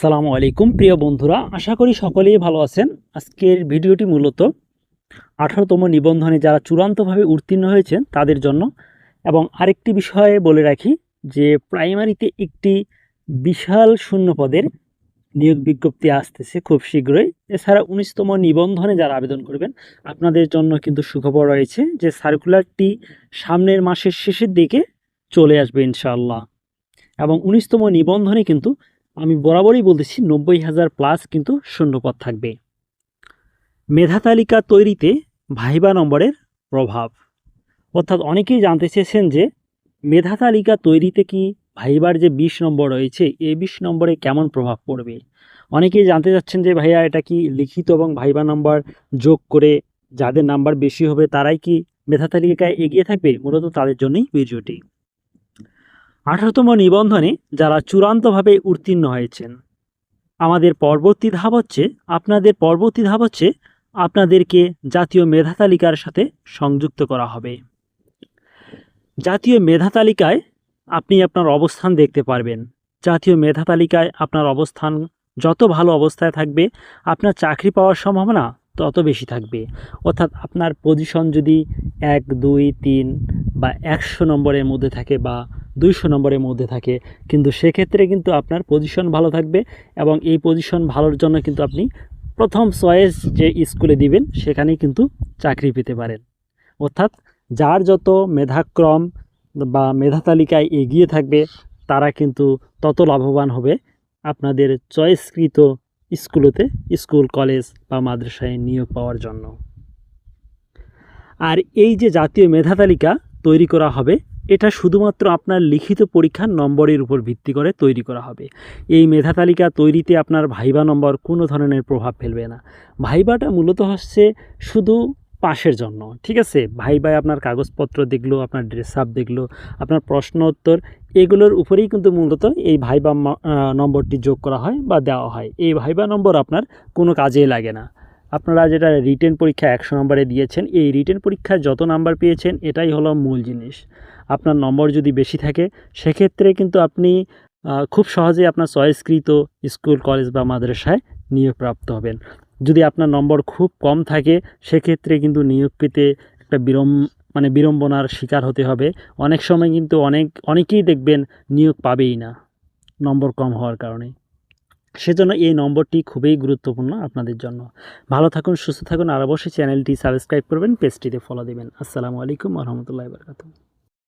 সালামু আলাইকুম, প্রিয় বন্ধুরা। আশা করি সকলেই ভালো আছেন। আজকের ভিডিওটি মূলত আঠারোতম নিবন্ধনে যারা চূড়ান্তভাবে উত্তীর্ণ হয়েছেন তাদের জন্য এবং আরেকটি বিষয়ে বলে রাখি যে, প্রাইমারিতে একটি বিশাল শূন্য পদের নিয়োগ বিজ্ঞপ্তি আসতেছে খুব শীঘ্রই। এছাড়া উনিশতম নিবন্ধনে যারা আবেদন করবেন, আপনাদের জন্য কিন্তু সুখবর রয়েছে যে, সার্কুলারটি সামনের মাসের শেষের দিকে চলে আসবে ইনশাআল্লাহ। এবং উনিশতম নিবন্ধনে কিন্তু আমি বরাবরই বলতেছি নব্বই হাজার প্লাস কিন্তু শূন্যপদ থাকবে। মেধা তালিকা তৈরিতে ভাইবা নম্বরের প্রভাব। অর্থাৎ অনেকেই জানতে চেয়েছেন যে, মেধা তালিকা তৈরিতে কি ভাইবার যে বিশ নম্বর রয়েছে এই বিশ নম্বরে কেমন প্রভাব পড়বে? অনেকেই জানতে চাচ্ছেন যে, ভাইয়া, এটা কি লিখিত এবং ভাইবা নম্বর যোগ করে যাদের নাম্বার বেশি হবে, তারাই কি মেধা তালিকায় এগিয়ে থাকবে? মূলত তাদের জন্যই ভিডিওটি। আঠারোতম নিবন্ধনে যারা চূড়ান্তভাবে উত্তীর্ণ হয়েছেন। আমাদের পরবর্তী ধাপ হচ্ছে, আপনাদের পরবর্তী ধাপ হচ্ছে আপনাদেরকে জাতীয় মেধা তালিকার সাথে সংযুক্ত করা হবে। জাতীয় মেধা তালিকায় আপনি আপনার অবস্থান দেখতে পারবেন। জাতীয় মেধা তালিকায় আপনার অবস্থান যত ভালো অবস্থায় থাকবে, আপনার চাকরি পাওয়ার সম্ভাবনা তত বেশি থাকবে। অর্থাৎ আপনার পজিশন যদি এক, দুই, তিন বা একশো নম্বরের মধ্যে থাকে বা দুইশো নম্বরের মধ্যে থাকে। কিন্তু সেক্ষেত্রে কিন্তু আপনার পজিশন ভালো থাকবে এবং এই পজিশন ভালোর জন্য কিন্তু আপনি প্রথম চয়েস যে স্কুলে দিবেন, সেখানেই কিন্তু চাকরি পেতে পারেন। অর্থাৎ যার যত মেধাক্রম বা মেধা তালিকায় এগিয়ে থাকবে, তারা কিন্তু তত লাভবান হবে আপনাদের চয়েসকৃত স্কুলতে স্কুল কলেজ বা মাদ্রাসায় নিয়োগ পাওয়ার জন্য। আর এই যে জাতীয় মেধা তালিকা তৈরি করা হবে এটা শুধুমাত্র আপনার লিখিত পরীক্ষার নম্বরের উপর ভিত্তি করে তৈরি করা হবে। এই মেধা তালিকা তৈরিতে আপনার ভাইবা নম্বর কোনো ধরনের প্রভাব ফেলবে না। ভাইবাটা মূলত হচ্ছে শুধু পাশের জন্য, ঠিক আছে? ভাইবায় আপনার কাগজপত্র দেখল, আপনার ড্রেস আপ দেখল, আপনার প্রশ্ন উত্তর, এগুলোর উপরেই কিন্তু মূলত এই ভাইবা নম্বরটি যোগ করা হয় বা দেওয়া হয়। এই ভাইবা নম্বর আপনার কোনো কাজেই লাগে না। আপনারা যেটা রিটেন পরীক্ষা একশো নম্বরে দিয়েছেন, এই রিটেন পরীক্ষায় যত নাম্বার পেয়েছেন, এটাই হলো মূল জিনিস। আপনার নম্বর যদি বেশি থাকে, সেক্ষেত্রে কিন্তু আপনি খুব সহজেই আপনার চয়েসকৃত স্কুল, কলেজ বা মাদ্রাসায় নিয়োগপ্রাপ্ত হবেন। যদি আপনার নম্বর খুব কম থাকে, সেক্ষেত্রে কিন্তু নিয়োগ পেতে একটা বিড়ম মানে বিড়ম্বনার শিকার হতে হবে। অনেক সময় কিন্তু অনেক, অনেকেই দেখবেন নিয়োগ পাবেই না, নম্বর কম হওয়ার কারণে। সেজন্য এই নম্বরটি খুবই গুরুত্বপূর্ণ আপনাদের জন্য। ভালো থাকুন, সুস্থ থাকুন, আর অবশ্যই চ্যানেলটি সাবস্ক্রাইব করবেন, পেজটিতে ফলো দেবেন। আসসালামু আলাইকুম রহমতুল্লাহ বরকাতুহ।